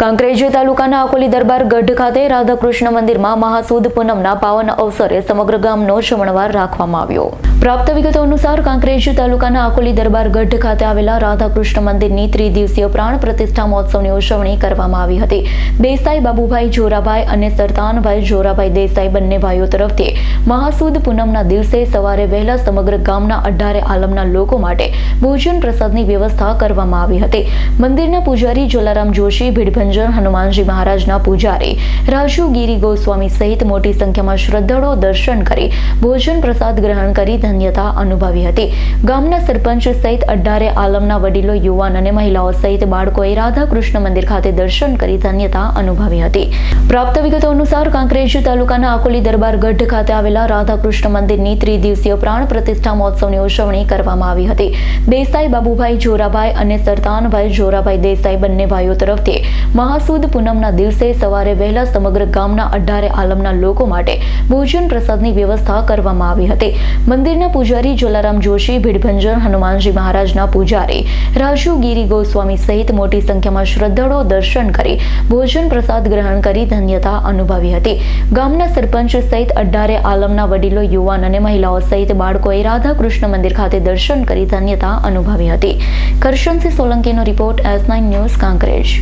કાંકરેજી તાલુકાના અકોલી દરબાર ગઢ ખાતે રાધાકૃષ્ણ મંદિરમાં મહાસુદ પૂનમના પાવન અવસરે સમગ્ર ગામનો શ્રવણવાર રાખવામાં આવ્યો. પ્રાપ્ત વિગતો અનુસાર કાંકરેજી તાલુકાના અકોલી દરબાર ગઢ ખાતે આવેલા રાધાકૃષ્ણ મંદિરની ત્રિદિવસીય પ્રાણ પ્રતિષ્ઠા મહોત્સવની ઉજવણી કરવામાં આવી હતી. દેસાઈ બાબુભાઈ જોરાભાઈ અને સરતાનભાઈ જોરાભાઈ દેસાઈ બંને ભાઈઓ તરફથી મહાસુદ પૂનમના દિવસે સવારે વહેલા સમગ્ર ગામના અઢારે આલમના લોકો માટે ભોજન પ્રસાદની વ્યવસ્થા કરવામાં આવી હતી. મંદિરના પૂજારી જલારામ જોશી ભીડભંજન હનુમાનજી મહારાજના પૂજારી રાજુ ગીરી ગોસ્વામી સહિત મોટી સંખ્યામાં શ્રદ્ધાળુઓ દર્શન કરી ભોજન પ્રસાદ ગ્રહણ કરી ધન્યતા અનુભવી હતી. ગામના સરપંચ સહિત અઢારે આલમના વડીલો, યુવાન અને મહિલાઓ સહિત બાળકોએ રાધાકૃષ્ણ મંદિર ખાતે દર્શન કરી ધન્યતા અનુભવી હતી. પ્રાપ્ત વિગતો અનુસાર કાંકરેજી તાલુકાના આકોલી દરબાર ગઢ ખાતે આવેલા રાધાકૃષ્ણ મંદિરની ત્રિદિવસીય પ્રાણ પ્રતિષ્ઠા મહોત્સવની ઉજવણી કરવામાં આવી હતી. દેસાઈ બાબુભાઈ જોરાભાઈ અને સરતાનભાઈ જોરાભાઈ દેસાઈ બંને ભાઈઓ તરફથી મહાસુદ પૂનમના દિવસે સવારે વહેલા સમગ્ર ગામના અઢારે આલમના લોકો માટે ભોજન પ્રસાદની વ્યવસ્થા કરવામાં આવી હતી. મંદિરના પૂજારી જલારામ જોશી, ભીડભંજન હનુમાનજી મહારાજના પૂજારી રાજુ ગીરી ગોસ્વામી સહિત મોટી સંખ્યામાં શ્રદ્ધાળુઓ દર્શન કરી ભોજન પ્રસાદ ગ્રહણ કરી ધન્યતા અનુભવી હતી. ગામના સરપંચ સહિત અઢારે આલમના વડીલો, યુવાન અને મહિલાઓ સહિત બાળકોએ રાધાકૃષ્ણ મંદિર ખાતે દર્શન કરી ધન્યતા અનુભવી હતી. Karshansinh સોલંકીનો report S nine news Kankrej.